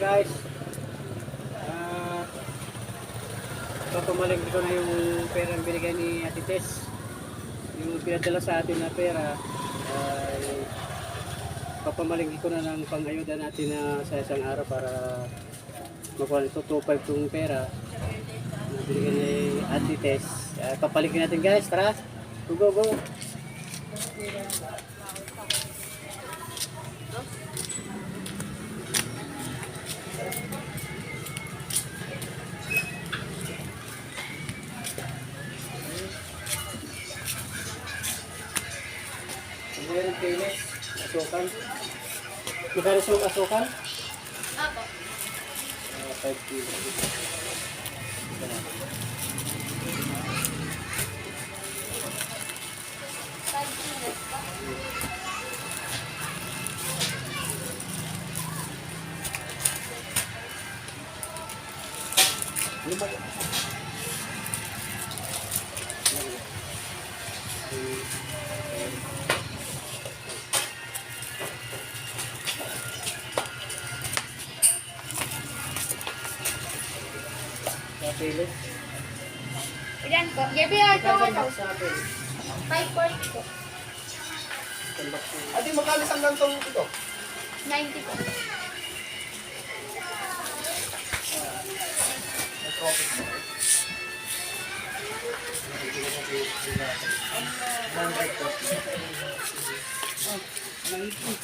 guys. Ah, papamalingki ko na yung pera ang binigay ni Ate Tess. Yung pinadala sa atin na pera ay papamalingki ko na ng pangayuda natin na sa isang araw para makuha nito 2.5 itong pera na ni Ate Tess. Uh, papalingkin natin guys, tara! Go, go, go! Meron pilis, asukan. Magkano sa asukan? Apo. Uh, 5 na. Five kilos po. Lima. Kapili. Ilan po? Gabi ah, ito ito. Kapili. 540 po. Ate, magkano isang gantong ito? 90 po. Ano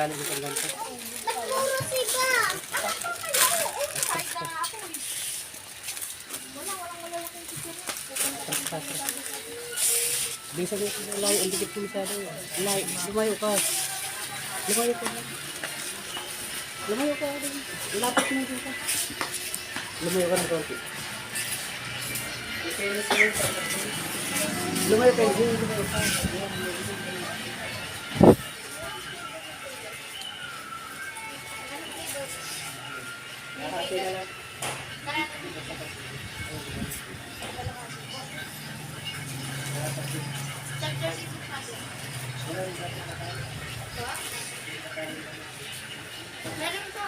nakatali dito ang ganito? Bisa mo ko layo, ang dikit ko masyado. Layo, lumayo ka. Lumayo ka. Lumayo ka. Lapit mo dito. Lumayo ka ng konti. Lumayo ka, hindi lumayo ka.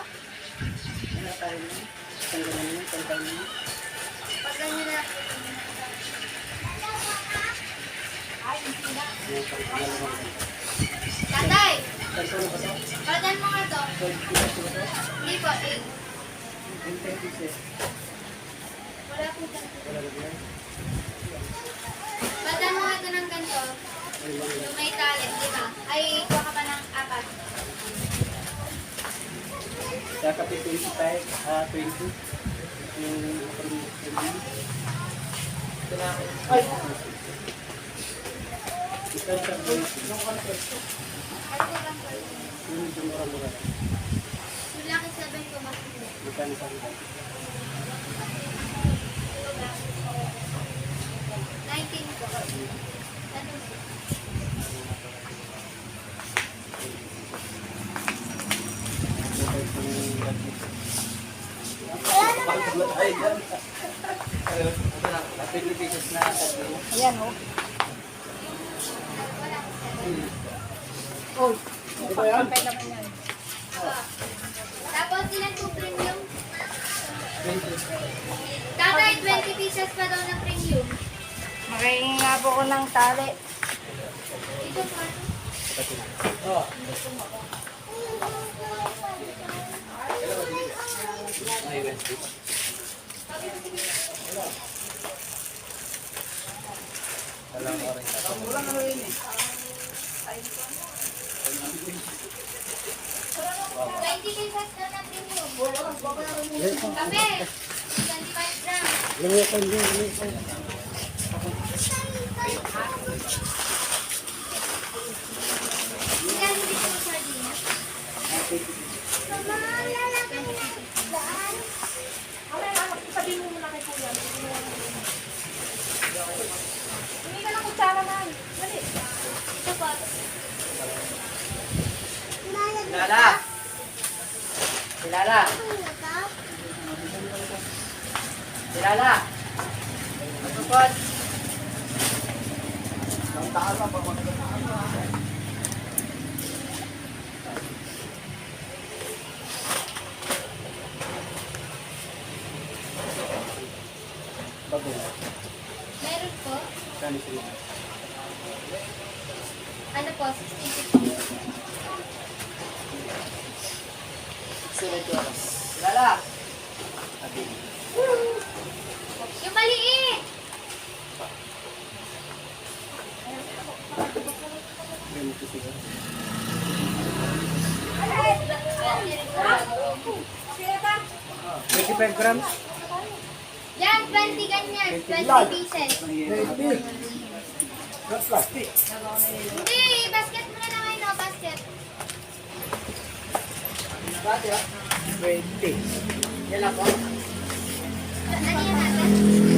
Wala tayo na. Tanggalan mo, tanggalan mo. Pag ganyan na. Tatay! Tanggalan mo nga to. 12 kilos mo ito? Hindi po. eh. Yung 10 pieces. Wala po na yan. Patan mo nga to ng ganito. May tali, di ba? Ay, Kakapi 25, ah 20. Yung. Ay! Ito sa 20. Yung po. Yung medyo mura-mura. Yung laki 7 po mas. Magkano sa akin? 19 po. Ano Ayan, oh. Oh, Ito ba yan. Tapos ilan po premium? 20. Tatay, 20 pieces pa daw na premium. Makahingi nga po ko ng tali. Ito po. Oh. Walang orange na to. Walang ano yun eh. 20 pieces daw na premium. Kape! 25 grams. Lumayo ka, hindi, lumayo ka. Ilan hindi Kutsara na. Dali. Lala! Si Lala! Si Lala! What? Ang taas na. Bago. Meron po. Kani sila. Ano po, 1650. Sunod ko. Lala! Abi. Yung maliit! Medyo 5 grams? Yan, 20 ganyan. 20 pieces. 20. Not plastic. Hindi, basket mo na lang kayo, no? basket. Basket? 20. Yan ako. Ano yan natin?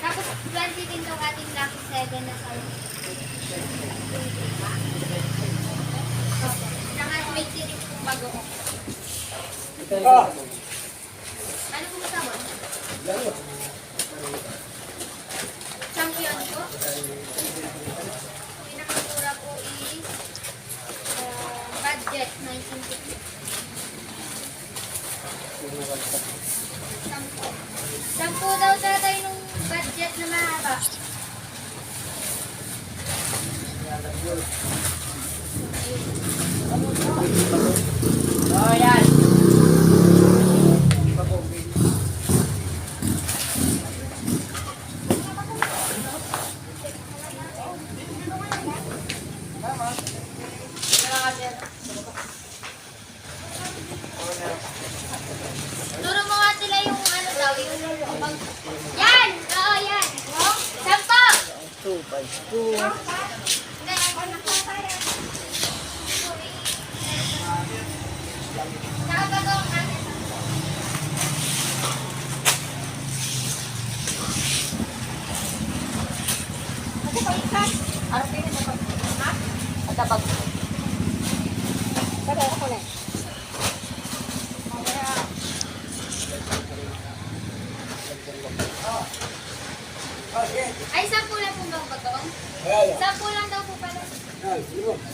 Tapos 20 din itong ating lucky 7 na sa Saka may tirik kong bago. Ito Ah. Ano po kasama? Lalo. Champion po. Pinakamura po is uh, budget 1950. Sampo daw tatay nung budget na mahaba. Oh, yan. Turo mo nga sila yung ano daw, yung pag... Yan! Oo, yan! Sampo! 2 by 2. Hindi, ano po? Ano pinag mo pag... Ha? At kapag... Sabi ako na. Mamaya. Okay. Ay, sampu lang po ba ang bagong? Ayan. Sampu lang daw po pala. Ayan. Sino? Dito na yung nagkasya. 10. Ilan po ba? Ilan? 5, 22, 5. 5, 2, 6, 18.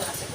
gracias.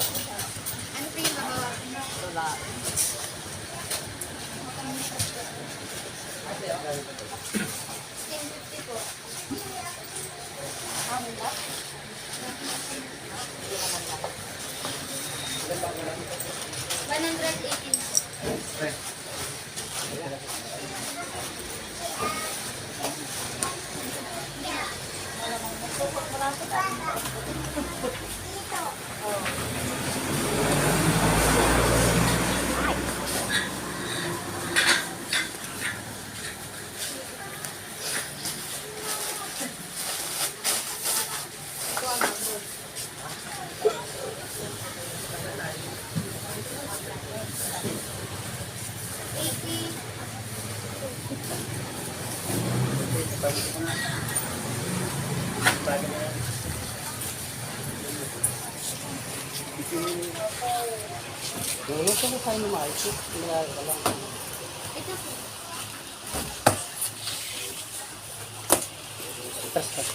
Ano sa mo kayo maayos? Nilalala ka lang. Ito po. Tas tas.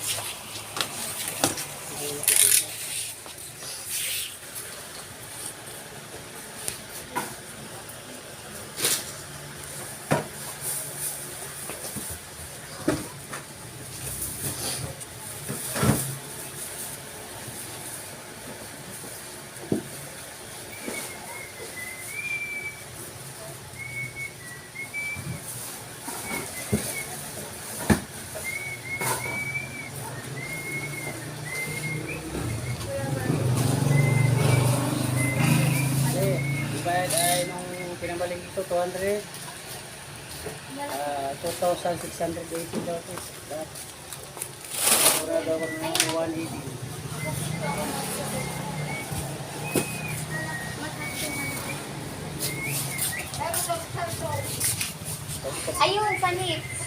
Pinamaling ito, 200. Ah, 2,680 daw ito. Mura daw ng 180. Ayun, panip.